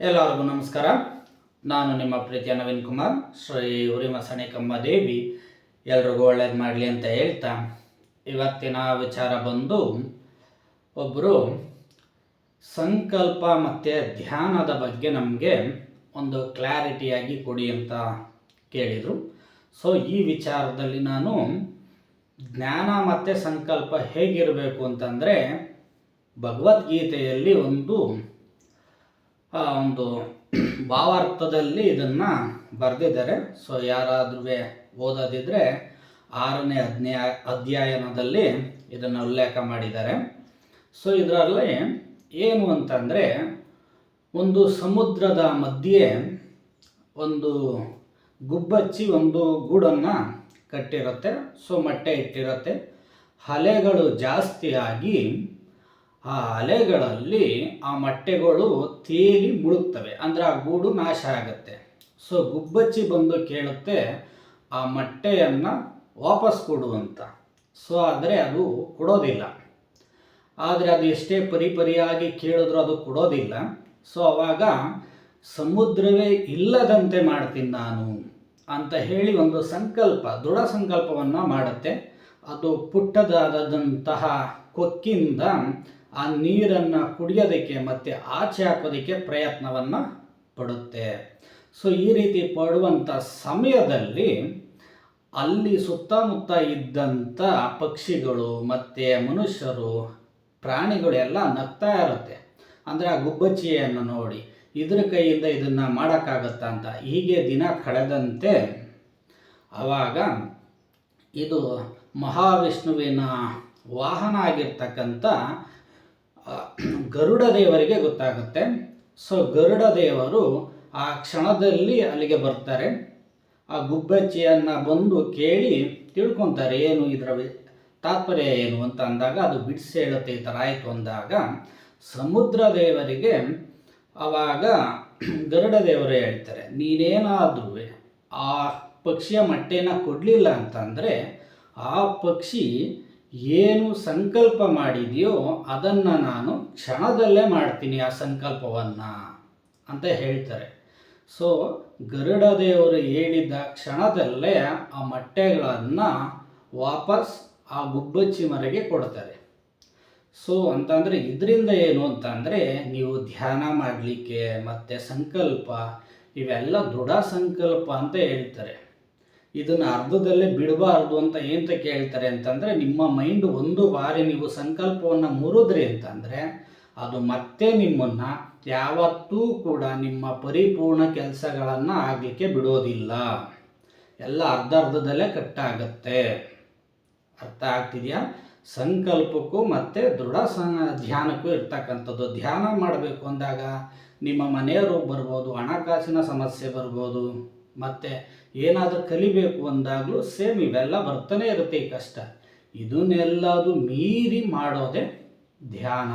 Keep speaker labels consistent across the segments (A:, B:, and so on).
A: ಎಲ್ಲರಿಗೂ ನಮಸ್ಕಾರ. ನಾನು ನಿಮ್ಮ ಪ್ರೀತಿಯ ನವೀನ್ ಕುಮಾರ್. ಶ್ರೀ ಉರಿಮ ಸಣಿಕಮ್ಮ ದೇವಿ. ಎಲ್ರಿಗೂ ಒಳ್ಳೇದು ಮಾಡಲಿ ಅಂತ ಹೇಳ್ತಾ, ಇವತ್ತಿನ ವಿಚಾರ ಬಂದು ಒಬ್ಬರು ಸಂಕಲ್ಪ ಮತ್ತು ಧ್ಯಾನದ ಬಗ್ಗೆ ನಮಗೆ ಒಂದು ಕ್ಲಾರಿಟಿಯಾಗಿ ಕೊಡಿ ಅಂತ ಕೇಳಿದರು. ಸೊ ಈ ವಿಚಾರದಲ್ಲಿ ನಾನು ಜ್ಞಾನ ಮತ್ತು ಸಂಕಲ್ಪ ಹೇಗಿರಬೇಕು ಅಂತಂದರೆ, ಭಗವದ್ಗೀತೆಯಲ್ಲಿ ಒಂದು ಒಂದು ಭಾವಾರ್ಥದಲ್ಲಿ ಇದನ್ನು ಬರೆದಿದ್ದಾರೆ. ಸೊ ಯಾರಾದ್ರೂ ಓದೋದಿದ್ರೆ ಆರನೇ ಅಧ್ಯಾಯ ಅಧ್ಯಯನದಲ್ಲಿ ಇದನ್ನು ಉಲ್ಲೇಖ ಮಾಡಿದ್ದಾರೆ. ಸೊ ಇದರಲ್ಲಿ ಏನು ಅಂತಂದರೆ, ಒಂದು ಸಮುದ್ರದ ಮಧ್ಯೆ ಒಂದು ಗುಬ್ಬಚ್ಚಿ ಒಂದು ಗೂಡನ್ನು ಕಟ್ಟಿರುತ್ತೆ. ಸೊ ಮೊಟ್ಟೆ ಇಟ್ಟಿರುತ್ತೆ. ಅಲೆಗಳು ಜಾಸ್ತಿಯಾಗಿ ಆ ಅಲೆಗಳಲ್ಲಿ ಆ ಮೊಟ್ಟೆಗಳು ತೇಲಿ ಮುಳುಗ್ತವೆ. ಅಂದರೆ ಆ ಗೂಡು ನಾಶ ಆಗುತ್ತೆ. ಸೊ ಗುಬ್ಬಚ್ಚಿ ಬಂದು ಕೇಳುತ್ತೆ, ಆ ಮೊಟ್ಟೆಯನ್ನು ವಾಪಸ್ ಕೊಡು ಅಂತ. ಸೊ ಆದರೆ ಅದು ಕೊಡೋದಿಲ್ಲ. ಆದರೆ ಅದು ಎಷ್ಟೇ ಪರಿಪರಿಯಾಗಿ ಕೇಳಿದ್ರೂ ಅದು ಕೊಡೋದಿಲ್ಲ. ಸೊ ಅವಾಗ ಸಮುದ್ರವೇ ಇಲ್ಲದಂತೆ ಮಾಡ್ತೀನಿ ನಾನು ಅಂತ ಹೇಳಿ ಒಂದು ಸಂಕಲ್ಪ, ದೃಢ ಸಂಕಲ್ಪವನ್ನು ಮಾಡುತ್ತೆ. ಅದು ಪುಟ್ಟದಾದಂತಹ ಕೊಕ್ಕಿಂದ ಆ ನೀರನ್ನು ಕುಡಿಯೋದಕ್ಕೆ ಮತ್ತು ಆಚೆ ಹಾಕೋದಕ್ಕೆ ಪ್ರಯತ್ನವನ್ನು ಪಡುತ್ತೆ. ಸೊ ಈ ರೀತಿ ಪಡುವಂಥ ಸಮಯದಲ್ಲಿ ಅಲ್ಲಿ ಸುತ್ತಮುತ್ತ ಇದ್ದಂಥ ಪಕ್ಷಿಗಳು ಮತ್ತು ಮನುಷ್ಯರು, ಪ್ರಾಣಿಗಳು ಎಲ್ಲ ನಗ್ತಾ ಇರುತ್ತೆ. ಅಂದರೆ ಆ ಗುಬ್ಬಚ್ಚಿಯನ್ನು ನೋಡಿ, ಇದ್ರ ಕೈಯಿಂದ ಇದನ್ನು ಮಾಡೋಕ್ಕಾಗತ್ತಾ ಅಂತ. ಹೀಗೆ ದಿನ ಕಳೆದಂತೆ ಆವಾಗ ಇದು ಮಹಾವಿಷ್ಣುವಿನ ವಾಹನ ಆಗಿರ್ತಕ್ಕಂಥ ಗರುಡ ದೇವರಿಗೆ ಗೊತ್ತಾಗುತ್ತೆ. ಸೊ ಗರುಡ ದೇವರು ಆ ಕ್ಷಣದಲ್ಲಿ ಅಲ್ಲಿಗೆ ಬರ್ತಾರೆ. ಆ ಗುಬ್ಬಚ್ಚಿಯನ್ನು ಬಂದು ಕೇಳಿ ತಿಳ್ಕೊತಾರೆ, ಏನು ಇದರ ತಾತ್ಪರ್ಯ ಏನು? ಅಂತ ಅಂದಾಗ ಅದು ಬಿಡಿಸಿ ಹೇಳುತ್ತೆ ಈ ಥರ ಆಯಿತು ಅಂದಾಗ ಸಮುದ್ರ ದೇವರಿಗೆ ಆವಾಗ ಗರುಡ ದೇವರು ಹೇಳ್ತಾರೆ ನೀನೇನಾದ್ರೂ ಆ ಪಕ್ಷಿಯ ಮೊಟ್ಟೆನ ಕೊಡಲಿಲ್ಲ ಅಂತಂದರೆ ಆ ಪಕ್ಷಿ ಏನು ಸಂಕಲ್ಪ ಮಾಡಿದೆಯೋ ಅದನ್ನು ನಾನು ಕ್ಷಣದಲ್ಲೇ ಮಾಡ್ತೀನಿ ಆ ಸಂಕಲ್ಪವನ್ನು ಅಂತ ಹೇಳ್ತಾರೆ. ಸೊ ಗರುಡ ದೇವರು ಹೇಳಿದ ಕ್ಷಣದಲ್ಲೇ ಆ ಮೊಟ್ಟೆಗಳನ್ನು ವಾಪಸ್ ಆ ಗುಬ್ಬಚ್ಚಿ ಮರೆಗೆ ಕೊಡ್ತಾರೆ. ಸೊ ಅಂತಂದರೆ ಇದರಿಂದ ಏನು ಅಂತಂದರೆ ನೀವು ಧ್ಯಾನ ಮಾಡಲಿಕ್ಕೆ ಮತ್ತು ಸಂಕಲ್ಪ, ಇವೆಲ್ಲ ದೃಢ ಸಂಕಲ್ಪ ಅಂತ ಹೇಳ್ತಾರೆ. ಇದನ್ನು ಅರ್ಧದಲ್ಲೇ ಬಿಡಬಾರ್ದು ಅಂತ ಏನಂತ ಕೇಳ್ತಾರೆ ಅಂತಂದರೆ ನಿಮ್ಮ ಮೈಂಡ್ ಒಂದು ಬಾರಿ ನೀವು ಸಂಕಲ್ಪವನ್ನು ಮುರಿದ್ರಿ ಅಂತಂದರೆ ಅದು ಮತ್ತೆ ನಿಮ್ಮನ್ನು ಯಾವತ್ತೂ ಕೂಡ ನಿಮ್ಮ ಪರಿಪೂರ್ಣ ಕೆಲಸಗಳನ್ನು ಆಗಲಿಕ್ಕೆ ಬಿಡೋದಿಲ್ಲ. ಎಲ್ಲ ಅರ್ಧ ಅರ್ಧದಲ್ಲೇ ಕಟ್ಟಾಗತ್ತೆ ಅರ್ಥ ಆಗ್ತಿದೆಯಾ? ಸಂಕಲ್ಪಕ್ಕೂ ಮತ್ತೆ ದೃಢ ಸ, ಧ್ಯಾನಕ್ಕೂ ಇರ್ತಕ್ಕಂಥದ್ದು. ಧ್ಯಾನ ಮಾಡಬೇಕು ಅಂದಾಗ ನಿಮ್ಮ ಮನೆಯವರು ಬರ್ಬೋದು, ಹಣಕಾಸಿನ ಸಮಸ್ಯೆ ಬರ್ಬೋದು. ಮತ್ತು ಏನಾದರೂ ಕಲಿಬೇಕು ಅಂದಾಗಲೂ ಸೇಮ್ ಇವೆಲ್ಲ ಬರ್ತಾನೆ ಇರುತ್ತೆ ಈ ಕಷ್ಟ. ಇದನ್ನೆಲ್ಲದು ಮೀರಿ ಮಾಡೋದೇ ಧ್ಯಾನ.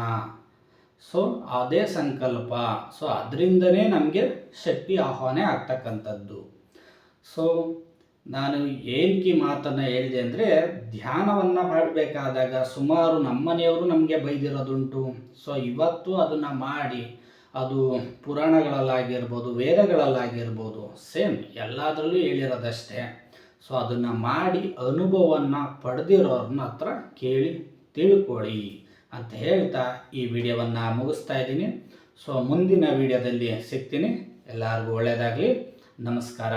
A: ಸೊ ಅದೇ ಸಂಕಲ್ಪ. ಸೊ ಅದರಿಂದನೇ ನಮಗೆ ಶಕ್ತಿ ಆಹ್ವಾನ ಆಗ್ತಕ್ಕಂಥದ್ದು. ಸೊ ನಾನು ಏನಕ್ಕೆ ಮಾತನ್ನು ಹೇಳಿದೆ ಅಂದರೆ ಧ್ಯಾನವನ್ನು ಮಾಡಬೇಕಾದಾಗ ಸುಮಾರು ನಮ್ಮನೆಯವರು ನಮಗೆ ಬೈದಿರೋದುಂಟು. ಸೊ ಇವತ್ತು ಅದನ್ನು ಮಾಡಿ ಅದು ಪುರಾಣಗಳಲ್ಲಾಗಿರ್ಬೋದು, ವೇದಗಳಲ್ಲಾಗಿರ್ಬೋದು ಸೇಮ್ ಎಲ್ಲದರಲ್ಲೂ ಹೇಳಿರೋದಷ್ಟೇ. ಸೊ ಅದನ್ನು ಮಾಡಿ ಅನುಭವವನ್ನು ಪಡೆದಿರೋರನ್ನ ಹತ್ರ ಕೇಳಿ ತಿಳ್ಕೊಳ್ಳಿ ಅಂತ ಹೇಳ್ತಾ ಈ ವಿಡಿಯೋವನ್ನು ಮುಗಿಸ್ತಾ ಇದ್ದೀನಿ. ಸೊ ಮುಂದಿನ ವಿಡಿಯೋದಲ್ಲಿ ಸಿಗ್ತೀನಿ. ಎಲ್ಲರಿಗೂ ಒಳ್ಳೆಯದಾಗಲಿ ನಮಸ್ಕಾರ.